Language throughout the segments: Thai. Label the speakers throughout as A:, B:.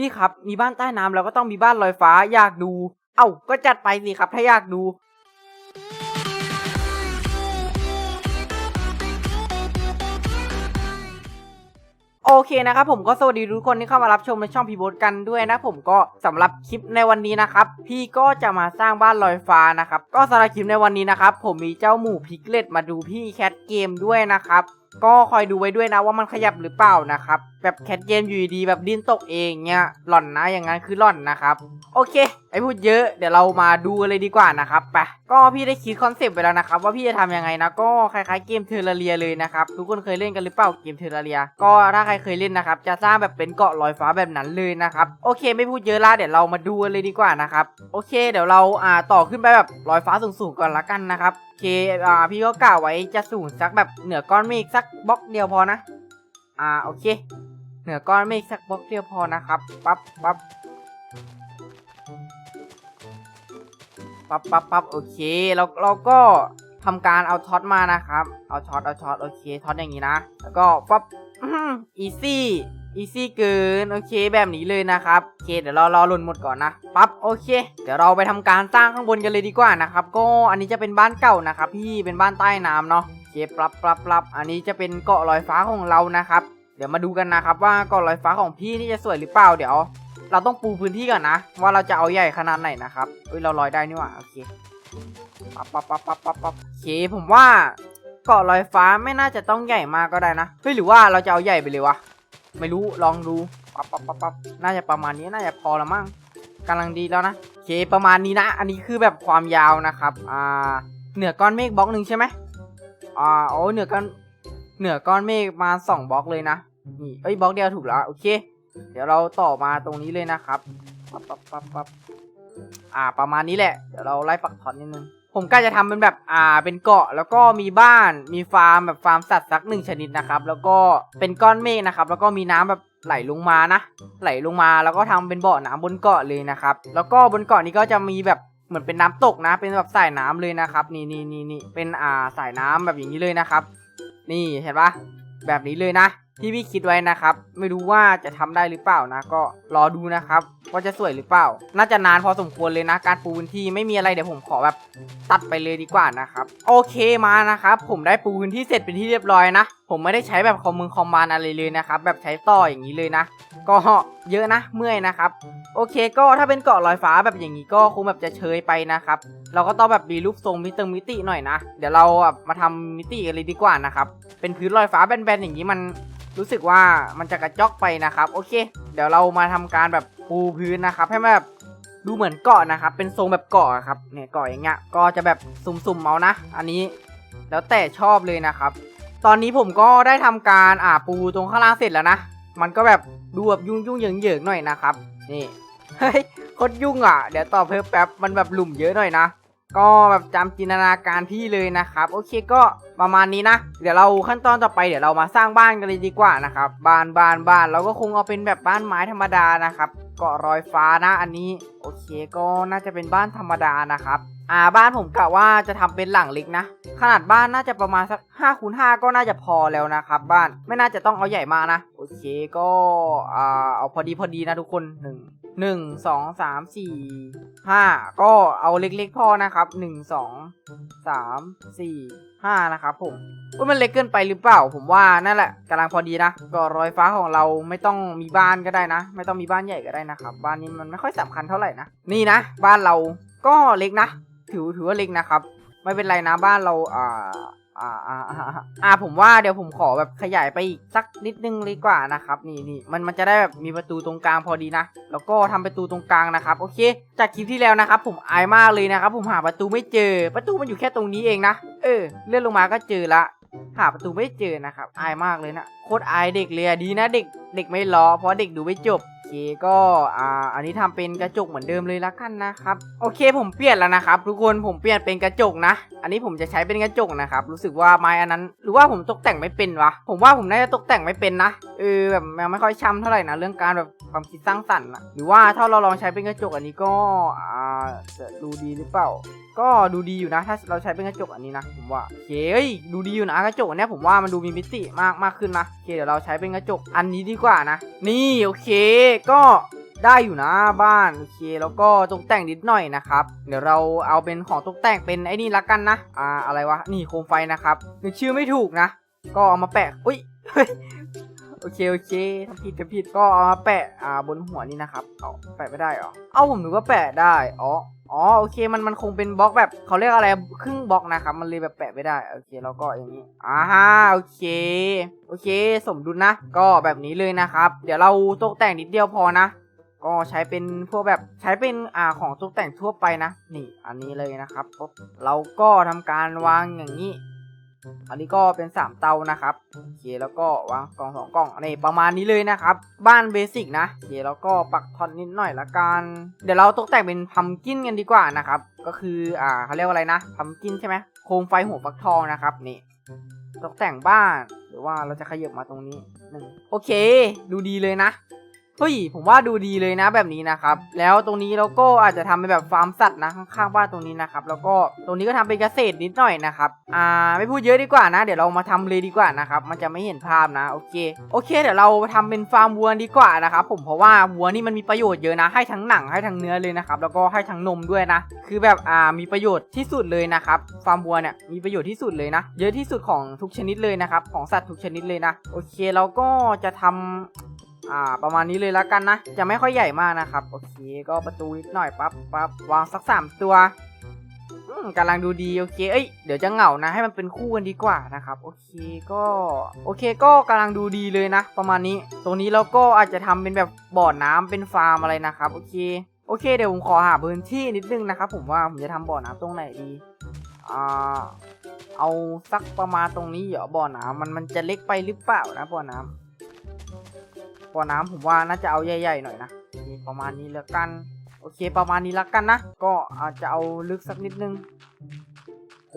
A: พี่ครับมีบ้านใต้น้ำแล้วก็ต้องมีบ้านลอยฟ้าอยากดู เอ้าก็จัดไปสิครับถ้าอยากดู โอเคนะครับผมก็สวัสดีทุกคนที่เข้ามารับชมในช่องพีโบทกันด้วยนะผมก็สำหรับคลิปในวันนี้นะครับ พี่ก็จะมาสร้างบ้านลอยฟ้านะครับ ก็สำหรับคลิปในวันนี้นะครับ ผมมีเจ้าหมูพิกเลตมาดูพี่แคทเกมด้วยนะครับ ก็คอยดูไว้ด้วยนะว่ามันขยับหรือเปล่านะครับ แบบแคทเกมอยู่ดีแบบดิ้นตกเองเนี่ยหล่อนนะอย่างนั้นคือหล่อนนะครับ โอเค ไอพูดเยอะเดี๋ยวเรามาดูเลยดีกว่านะครับไปก็พี่ได้คิดคอนเซปต์ไปแล้วนะครับ ว่าพี่จะทำยังไงนะก็คล้ายๆเกมเทอร์เรียเลยนะครับทุกคนเคยเล่นกันหรือเปล่าเกมเทอร์เรีย ก็ถ้าใครเคยเล่นนะครับ จะสร้างแบบเป็นเกาะลอยฟ้าแบบนั้นเลยนะครับโอเค ไม่พูดเยอะละเดี๋ยวเรามาดูเลยดีกว่านะครับโอเค เดี๋ยวเราอ่าต่อขึ้นไปแบบลอยฟ้าสูงๆก่อนละกันนะครับ เคอ่าพี่ก็กล่าวไว้จะสูงสักแบบเหนือก้อนเมฆสักบล็อกเดียวพอนะ อ่าโอเค เหนือก้อนเมฆสักบล็อกเดียวพอนะครับปั๊บปั๊บปั๊บปั๊บปั๊บโอเคแล้วเราก็ทำการเอาท็อตมานะครับ เอาช็อตเอาช็อตโอเคท็อตอย่างนี้นะ แล้วก็ปั๊บอีซี่ อีซี่เกินโอเคแบบนี้เลยนะครับโอเคเดี๋ยวเรารอหล่นหมดก่อนนะปั๊บโอเค เดี๋ยวเราไปทำการสร้างข้างบนกันเลยดีกว่านะครับก็อันนี้จะเป็นบ้านเก่านะครับพี่เป็นบ้านใต้น้ำเนาะโอเคปรับปรับปรับอันนี้จะเป็นเกาะลอยฟ้าของเรานะครับ เดี๋ยวมาดูกันนะครับว่าเกาะลอยฟ้าของพี่นี่จะสวยหรือเปล่าเดี๋ยว เราต้องปูพื้นที่ก่อนนะ ว่าเราจะเอาใหญ่ขนาดไหนนะครับเอ้ยเราลอยได้นี่หว่าโอเคปั๊บปั๊บปั๊บปั๊บปั๊บปั๊บโอเคผมว่าเกาะลอยฟ้าไม่น่าจะต้องใหญ่มากก็ได้นะเฮ้ยหรือว่าเราจะเอาใหญ่ไปเลยวะ ไม่รู้ลองดูปับปั๊บปับปั๊บน่าจะประมาณนี้น่าจะพอละมั้งกำลังดีแล้วนะโอเคประมาณนี้นะ อันนี้คือแบบความยาวนะครับอ่าเหนือก้อนเมฆบล็อกหนึ่งใช่ไหมอ่าโอ้เหนือก้อนเหนือก้อนเมฆมาสองบล็อกเลยนะนี่เอ้ยบล็อกเดียวถูกแล้วโอเค เดี๋ยวเราต่อมาตรงนี้เลยนะครับปั๊บปั๊บปั๊บปั๊บอ่าประมาณนี้แหละเดี๋ยวเราไล่ปักถอนนิดนึง ผมก็จะทำเป็นแบบอ่าเป็นเกาะแล้วก็มีบ้านมีฟาร์มแบบฟาร์มสัตว์สักหนึ่งชนิดนะครับ แล้วก็เป็นก้อนเมฆนะครับ แล้วก็มีน้ำแบบไหลลงมานะไหลลงมาแล้วก็ทำเป็นเบ่อน้ำบนเกาะเลยนะครับ แล้วก็บนเกาะนี้ก็จะมีแบบเหมือนเป็นน้ำตกนะ เป็นแบบสายน้ำเลยนะครับ นี่นี่นี่นี่เป็นอ่าสายน้ำแบบอย่างนี้เลยนะครับ นี่เห็นปะแบบนี้เลยนะ ที่พี่คิดไว้นะครับ ไม่รู้ว่าจะทำได้หรือเปล่านะ ก็รอดูนะครับ ว่าจะสวยหรือเปล่า น่าจะนานพอสมควรเลยนะ การปูพื้นที่ไม่มีอะไรเดี๋ยวผมขอแบบตัดไปเลยดีกว่านะครับ โอเคมานะครับ ผมได้ปูพื้นที่เสร็จเป็นที่เรียบร้อยนะ ผมไม่ได้ใช้แบบคอมมือคอมมานอะไรเลยนะครับแบบใช้ต่ออย่างนี้เลยนะ ก็เยอะนะเมื่อยนะครับโอเคก็ถ้าเป็นเกาะลอยฟ้าแบบอย่างนี้ก็คงแบบจะเชยไปนะครับ เราก็ต้องแบบมีรูปทรงมิเตอร์มิติหน่อยนะ เดี๋ยวเราแบบมาทำมิติกันเลยดีกว่านะครับ เป็นพื้นลอยฟ้าแบนๆอย่างนี้มันรู้สึกว่ามันจะกระจอกไปนะครับ โอเค เดี๋ยวเรามาทำการแบบปูพื้นนะครับ ให้มันแบบดูเหมือนเกาะนะครับ เป็นทรงแบบเกาะครับเนี่ยเกาะอย่างเงี้ยก็จะแบบสุ่มๆเอานะ อันนี้แล้วแต่ชอบเลยนะครับ ตอนนี้ผมก็ได้ทำการอ่าปูตรงข้างล่างเสร็จแล้วนะ มันก็แบบดูแบบยุ่งยุ่งๆเหยิงๆหน่อยนะครับ นี่เฮ้ยโคตรยุ่งอะ เดี๋ยวต่อเพิ่มแป๊บมันแบบหลุมเยอะหน่อยนะ ก็แบบจำจินตนาการพี่เลยนะครับ โอเคก็ประมาณนี้นะ เดี๋ยวเราขั้นตอนต่อไปเดี๋ยวเรามาสร้างบ้านกันเลยดีกว่านะครับบ้านบ้านบ้านเราก็คงเอาเป็นแบบบ้านไม้ธรรมดานะครับเกาะรอยฟ้านะอันนี้ โอเคก็น่าจะเป็นบ้านธรรมดานะครับอ่าบ้านผมกะว่าจะทำเป็นหลังเล็กนะ ขนาดบ้านน่าจะประมาณสัก5คูณ5ก็น่าจะพอแล้วนะครับ บ้านไม่น่าจะต้องเอาใหญ่มากนะ โอเคก็อ่าเอาพอดีพอดีนะทุกคนหนึ่ง หนึ่งสองสามสี่ห้าก็เอาเล็กๆพอนะครับหนึ่งสองสามสี่ห้านะครับผมว่ามันเล็กเกินไปหรือเปล่า ผมว่านั่นแหละกำลังพอดีนะก็รอยฟ้าของเราไม่ต้องมีบ้านก็ได้นะ ไม่ต้องมีบ้านใหญ่ก็ได้นะครับ บ้านนี้มันไม่ค่อยสำคัญเท่าไหร่นะนี่นะ บ้านเราก็เล็กนะ ถือถือว่าเล็กนะครับ ไม่เป็นไรนะบ้านเราอ่า อ่าอ่าอ่าผมว่าเดี๋ยวผมขอแบบขยายไปอีกสักนิดนึงเลยดีกว่านะครับ นี่นี่มันมันจะได้แบบมีประตูตรงกลางพอดีนะ แล้วก็ทำประตูตรงกลางนะครับ โอเค จากคลิปที่แล้วนะครับ ผมอายมากเลยนะครับ ผมหาประตูไม่เจอ ประตูมันอยู่แค่ตรงนี้เองนะ เออ เลื่อนลงมาก็เจอละหาประตูไม่เจอนะครับ อายมากเลยนะ โคตรอายเด็กเลยอะดีนะเด็ก เด็กไม่ล้อเพราะเด็กดูไม่จบ เคก็อ่าอันนี้ทำเป็นกระจกเหมือนเดิมเลยละกันนะครับ โอเคผมเปลี่ยนแล้วนะครับ ทุกคนผมเปลี่ยนเป็นกระจกนะ อันนี้ผมจะใช้เป็นกระจกนะครับ รู้สึกว่าไม้อันนั้น หรือว่าผมตกแต่งไม่เป็นวะผมว่าผมน่าจะตกแต่งไม่เป็นนะเออแบบยังไม่ค่อยช่ำเท่าไหร่นะเรื่องการแบบความคิดสร้างสรรค์นะหรือว่าถ้าเราลองใช้เป็นกระจกอันนี้ก็อ่าจะดูดีหรือเปล่า ก็ดูดีอยู่นะ ถ้าเราใช้เป็นกระจกอันนี้นะผมว่าโอเคเอ้ยดูดีอยู่นะกระจกอันเนี้ยผมว่ามันดูมีมิติมากมากขึ้นนะโอเคเดี๋ยวเราใช้เป็นกระจกอันนี้ดีกว่านะ นี่โอเคก็ได้อยู่นะบ้านโอเคแล้วก็ตกแต่งนิดหน่อยนะครับ เดี๋ยวเราเอาเป็นของตกแต่งเป็นไอ้นี่ละกันนะอ่าอะไรวะนี่โคมไฟนะครับนึกชื่อไม่ถูกนะ ก็เอามาแปะอุ้ยโอเคโอเคทำผิดทำผิดก็เอามาแปะอ่าบนหัวนี่นะครับเอาแปะไม่ได้เหรอเอ้าผมนึกว่าแปะได้อ๋อ อ๋อโอเคมันมันคงเป็นบล็อกแบบเขาเรียกอะไรครึ่งบล็อกนะครับมันเลยแบบแปะไม่ได้โอเคแล้วก็อย่างนี้อ่าฮะโอเค โอเค สมดุลนะ ก็แบบนี้เลยนะครับ เดี๋ยวเราตกแต่งนิดเดียวพอนะ ก็ใช้เป็นพวกแบบใช้เป็นอ่าของตกแต่งทั่วไปนะ นี่อันนี้เลยนะครับปุ๊บเราก็ทำการวางอย่างนี้ อันนี้ก็เป็น 3 เตานะครับโอเคแล้วก็วางกล่องสองกล่องนี่ประมาณนี้เลยนะครับ บ้านเบสิกนะโอเคแล้วก็ปักทอตนิดหน่อยละกันเดี๋ยวเราตกแต่งเป็นพัมกินกันดีกว่านะครับ ก็คืออ่าเขาเรียกว่าอะไรนะพัมกินใช่ไหมโคมไฟหัวฟักทองนะครับนี่ตกแต่งบ้านหรือว่าเราจะขยับมาตรงนี้หนึ่งโอเค ดูดีเลยนะ เฮ้ยผมว่าดูดีเลยนะแบบนี้นะครับ แล้วตรงนี้เราก็อาจจะทำเป็นแบบฟาร์มสัตว์นะข้างๆบ้านตรงนี้นะครับ แล้วก็ตรงนี้ก็ทำเป็นเกษตรนิดหน่อยนะครับอ่าไม่พูดเยอะดีกว่านะ เดี๋ยวเรามาทำเลยดีกว่านะครับมันจะไม่เห็นภาพนะโอเคโอเค เดี๋ยวเราทำเป็นฟาร์มวัวดีกว่านะครับผมเพราะว่าวัวนี่มันมีประโยชน์เยอะนะให้ทั้งหนังให้ทั้งเนื้อเลยนะครับแล้วก็ให้ทั้งนมด้วยนะ คือแบบอ่ามีประโยชน์ที่สุดเลยนะครับฟาร์มวัวเนี่ยมีประโยชน์ที่สุดเลยนะ เยอะที่สุดของทุกชนิดเลยนะครับของสัตว์ทุกชนิดเลยนะ โอเคเราก็จะทำ อ่า ประมาณนี้เลยละกันนะ จะไม่ค่อยใหญ่มากนะครับ โอเค ก็ประตูนิดหน่อยปั๊บปั๊บวางสักสามตัวอืมกำลังดูดีโอเค เอ้ย เดี๋ยวจะเหงานะ ให้มันเป็นคู่กันดีกว่านะครับ โอเคก็ โอเคก็กำลังดูดีเลยนะ ประมาณนี้ ตรงนี้เราก็อาจจะทำเป็นแบบบ่อน้ำเป็นฟาร์มอะไรนะครับ โอเค โอเค เดี๋ยวผมขอหาพื้นที่นิดนึงนะครับ ผมว่าผมจะทำบ่อน้ำตรงไหนดี อ่า เอาสักประมาณตรงนี้เหรอบ่อน้ำมันมันจะเล็กไปหรือเปล่านะบ่อน้ำบ่ อน้ำผมว่าน่าจะเอาใหญ่ๆหน่อยนะประมาณนี้แล้วกัน โอเคประมาณนี้แล้วกันนะ ก็อาจจะเอาลึกสักนิดนึงโห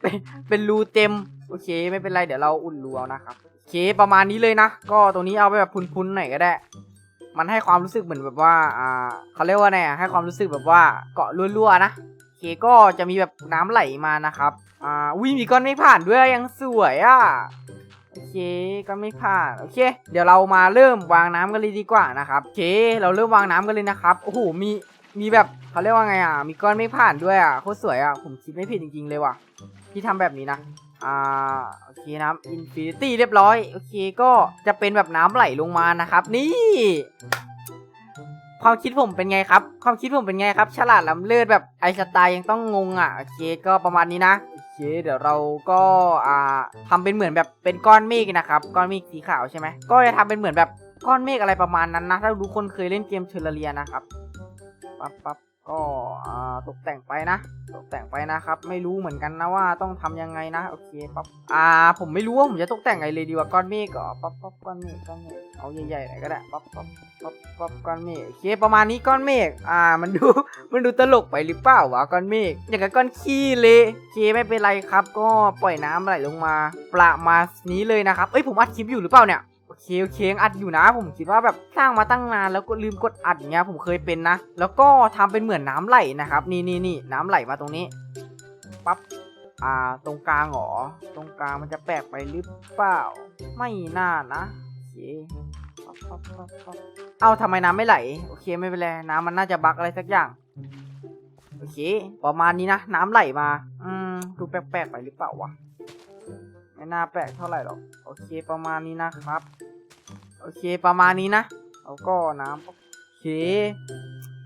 A: เป็นเป็นรูเต็ม โอเคไม่เป็นไรเดี๋ยวเราอุ่นรูเอานะครับโอเคประมาณนี้เลยนะ ก็ตรงนี้เอาไปแบบพุนๆหน่อยก็ได้ มันให้ความรู้สึกเหมือนแบบว่า อ่าเขาเรียกว่าไงให้ความรู้สึกแบบว่าเกาะรั่วๆนะโอเคก็จะมีแบบน้ำไหลมานะครับ อ่าอุ้ยมีก้อนไม่ผ่านด้วยยังสวยอะ โอเคก็ไม่ผ่านโอเค เดี๋ยวเรามาเริ่มวางน้ำกันเลยดีกว่านะครับโอเค เราเริ่มวางน้ำกันเลยนะครับโอ้โหมีมีแบบเขาเรียกว่าไงอะมีก้อนไม่ผ่านด้วยอะโคตรสวยอะผมคิดไม่ผิดจริงๆเลยว่ะ ที่ทำแบบนี้นะอ่าโอเคน้ำอินฟินิตี้เรียบร้อยโอเคก็จะเป็นแบบน้ำไหลลงมานะครับ นี่ ความคิดผมเป็นไงครับ ความคิดผมเป็นไงครับ ฉลาดล้ำเลิศแบบไอสไตล์ยังต้องงงอะโอเคก็ประมาณนี้นะ เคเดี๋ยวเราก็อ่าทำเป็นเหมือนแบบเป็นก้อนเมฆนะครับ ก้อนเมฆสีขาวใช่ไหมก็จะทำเป็นเหมือนแบบก้อนเมฆอะไรประมาณนั้นนะ ถ้าทุกคนเคยเล่นเกมเทอร์เรียนะครับปั๊บปั๊บ ก็ตกแต่งไปนะ ตกแต่งไปนะครับ ไม่รู้เหมือนกันนะว่าต้องทำยังไงนะโอเคปั๊บอ่าผมไม่รู้ว่าผมจะตกแต่งไงเลยดีว่าก้อนเมฆก็ปั๊บปั๊บก้อนเมฆก้อนเมฆเอาใหญ่ๆหน่อยก็ได้ปั๊บปั๊บปั๊บปั๊บก้อนเมฆโอเคประมาณนี้ก้อนเมฆอ่ามันดูมันดูตลกไปหรือเปล่าวะก้อนเมฆอย่างกับก้อนขี้เลยโอเคไม่เป็นไรครับ ก็ปล่อยน้ำไหลลงมา ประมาณนี้เลยนะครับเอ้ยผมอัดคลิปอยู่หรือเปล่าเนี่ย เคโอเคงอัดอยู่นะ ผมคิดว่าแบบสร้างมาตั้งนานแล้วก็ลืมกดอัดอย่างเงี้ยผมเคยเป็นนะ แล้วก็ทำเป็นเหมือนน้ำไหลนะครับ นี่นี่นี่น้ำไหลมาตรงนี้ปั๊บอ่าตรงกลางเหรอตรงกลางมันจะแปลกไปหรือเปล่า ไม่น่านะโอเคเอาทำไมน้ำไม่ไหล โอเคไม่เป็นไรน้ำมันน่าจะบั๊กอะไรสักอย่าง โอเค ประมาณนี้นะ น้ำไหลมา อืม ดูแปลกๆไปหรือเปล่าวะ ไม่น่าแปลกเท่าไหร่หรอก โอเคประมาณนี้นะครับ โอเคประมาณนี้นะแล้วก็น้ำโอเค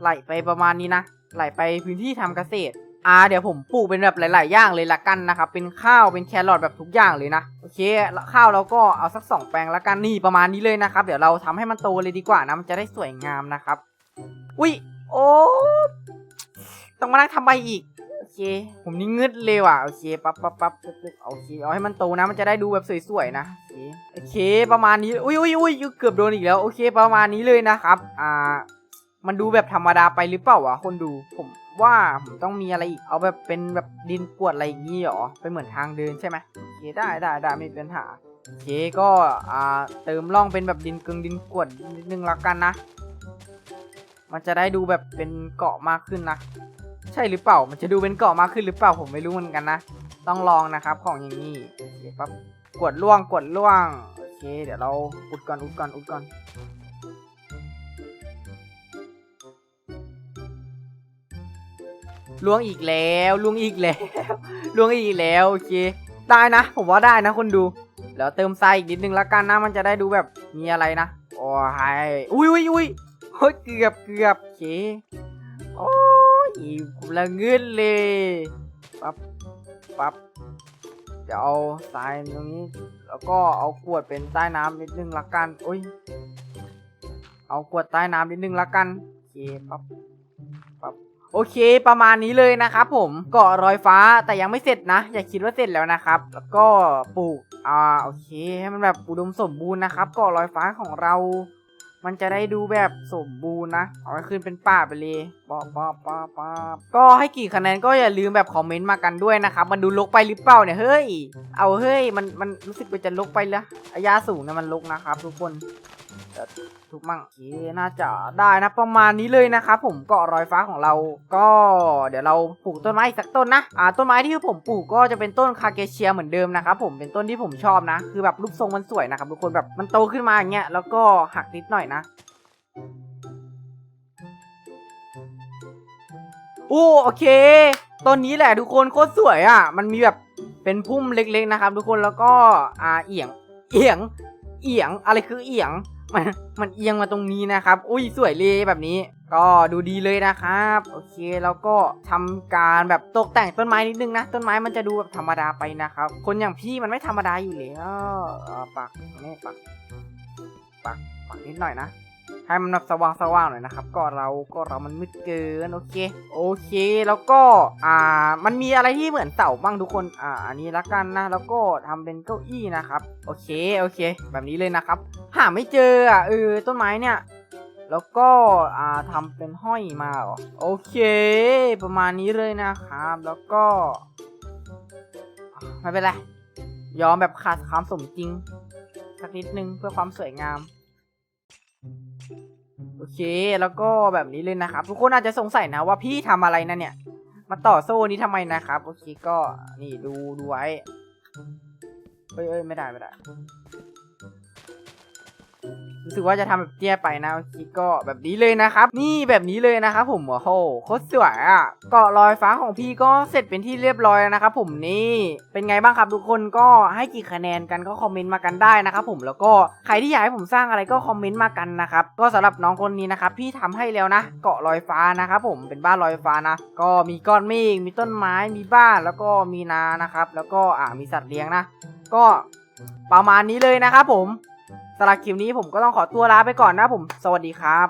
A: ไหลไปประมาณนี้นะไหลไปพื้นที่ทำเกษตรอ่าเดี๋ยวผมปลูกเป็นแบบหลาย ๆ อย่างเลยละกันนะครับ เป็นข้าวเป็นแครอทแบบทุกอย่างเลยนะโอเคข้าวเราก็เอาสักสองแปลงละกันนี่ประมาณนี้เลยนะครับ เดี๋ยวเราทำให้มันโตเลยดีกว่านะมันจะได้สวยงามนะครับ อุ้ยโอ้ต้องมานั่งทำใบอีก เค ผมนี่งึดเลยว่ะโอเคปั๊บปั๊บปั๊บปึ๊บปึ๊บโอเคเอาให้มันโตนะมันจะได้ดูแบบสวยๆนะโอเคโอเคประมาณนี้อุ้ยอุ้ยอุ้ยเกือบโดนอีกแล้วโอเคประมาณนี้เลยนะครับอ่ามันดูแบบธรรมดาไปหรือเปล่าวะคนดูผมว่าผมต้องมีอะไรอีกเอาแบบเป็นแบบดินกวดอะไรอย่างงี้เหรอเป็นเหมือนทางเดินใช่ไหมโอเคได้ได้ได้ไม่เป็นปัญหาโอเคก็อ่าเติมร่องเป็นแบบดินกึ่งดินกวดนิดนึงละกันนะ มันจะได้ดูแบบเป็นเกาะมากขึ้นนะ ใช่หรือเปล่า มันจะดูเป็นเกาะมากขึ้นหรือเปล่าผมไม่รู้เหมือนกันนะ ต้องลองนะครับของอย่างนี้โอเคปั๊บกดล่วงกดล่วงโอเค เดี๋ยวเราอุดก่อนอุดก่อนอุดก่อนล่วงอีกแล้วล่วงอีกแล้วล่วงอีกแล้วโอเค ได้นะ ผมว่าได้นะคนดูแล้วเติมไราอีกนิดนึงแล้วกันนะมันจะได้ดูแบบมีอะไรนะโอ้ยอุ้ยอุ้ยอุ้ยเฮ้ยเกือบเกือบโอเคโอ้ ยผมละเงินเลยปั๊บปั๊บเดี๋ยวเอาทรายตรงนี้ แล้วก็เอาขวดเป็นใต้น้ำนิดนึงละกันโอ้ยเอาขวดใต้น้ำนิดนึงละกันโอเคปั๊บปั๊บโอเคประมาณนี้เลยนะครับผมเกาะรอยฟ้าแต่ยังไม่เสร็จนะ อย่าคิดว่าเสร็จแล้วนะครับ แล้วก็ปลูกอ่าโอเคให้มันแบบอุดมสมบูรณ์นะครับเกาะรอยฟ้าของเรา มันจะได้ดูแบบสมบูรณ์นะ เอาไว้ขึ้นเป็นป่าไปเลยป๊อปป๊อปป๊อปป๊อปก็ให้กี่คะแนนก็อย่าลืมแบบคอมเมนต์มากันด้วยนะครับ มันดูลกไปหรือเปล่าเนี่ย เฮ้ย เอาเฮ้ย มัน มันรู้สึกว่าจะลกไปละระยะสูงเนี่ยมันลกนะครับทุกคน ทุกมั่งโอเคน่าจะได้นะประมาณนี้เลยนะครับผมเกาะรอยฟ้าของเรา ก็เดี๋ยวเราปลูกต้นไม้อีกสักต้นนะอ่าต้นไม้ที่ผมปลูกก็จะเป็นต้นคาเกเชียเหมือนเดิมนะครับผมเป็นต้นที่ผมชอบนะ คือแบบรูปทรงมันสวยนะครับทุกคนแบบมันโตขึ้นมาอย่างเงี้ยแล้วก็หักนิดหน่อยนะโอ้โอเคต้นนี้แหละทุกคนโคตรสวยอะ มันมีแบบเป็นพุ่มเล็กๆนะครับ ทุกคนแล้วก็อ่าเอียงเอียงเอียงอะไรคือเอียง มันมันเอียงมาตรงนี้นะครับ อุ้ยสวยเลยแบบนี้ ก็ดูดีเลยนะครับ โอเคแล้วก็ทำการแบบตกแต่งต้นไม้นิดนึงนะ ต้นไม้มันจะดูแบบธรรมดาไปนะครับ คนอย่างพี่มันไม่ธรรมดาอยู่แล้วปักนี่ปักปักปักนิดหน่อยนะ ให้มันสว่างสว่างๆหน่อยนะครับ ก็เราก็เรามันมืดเกินโอเคโอเค แล้วก็อ่ามันมีอะไรที่เหมือนเสาบ้างทุกคนอ่าอันนี้ละกันนะ แล้วก็ทำเป็นเก้าอี้นะครับ โอเคโอเค แบบนี้เลยนะครับ หาไม่เจออะเออต้นไม้เนี่ย แล้วก็อ่าทำเป็นห้อยมาหรอโอเค ประมาณนี้เลยนะครับ แล้วก็ไม่เป็นไรยอมแบบขาดความสมจริงสักนิดนึงเพื่อความสวยงาม โอเค แล้วก็แบบนี้เลยนะครับ ทุกคนอาจจะสงสัยนะว่าพี่ทำอะไรนะเนี่ย มาต่อโซ่นี้ทำไมนะครับ โอเคก็นี่ดูดูไว้เอ้ยเอ้ยไม่ได้ไม่ได้ รู้สึกว่าจะทำแบบเตี้ยไปนะโอเคก็แบบนี้เลยนะครับ นี่แบบนี้เลยนะครับผมโอ้โหโคตรสวยอะเกาะลอยฟ้าของพี่ก็เสร็จเป็นที่เรียบร้อยแล้วนะครับผมนี่เป็นไงบ้างครับทุกคนก็ให้กี่คะแนนกันก็คอมเมนต์มากันได้นะครับผมแล้วก็ใครที่อยากให้ผมสร้างอะไรก็คอมเมนต์มากันนะครับก็สำหรับน้องคนนี้นะครับพี่ทำให้แล้วนะ เกาะลอยฟ้านะครับผมเป็นบ้านลอยฟ้านะ ก็มีก้อนเมฆมีต้นไม้มีบ้านแล้วก็มีนานะครับ แล้วก็อ่ามีสัตว์เลี้ยงนะ ก็ประมาณนี้เลยนะครับผม สำหรับคลิปนี้ผมก็ต้องขอตัวลาไปก่อนนะผม สวัสดีครับ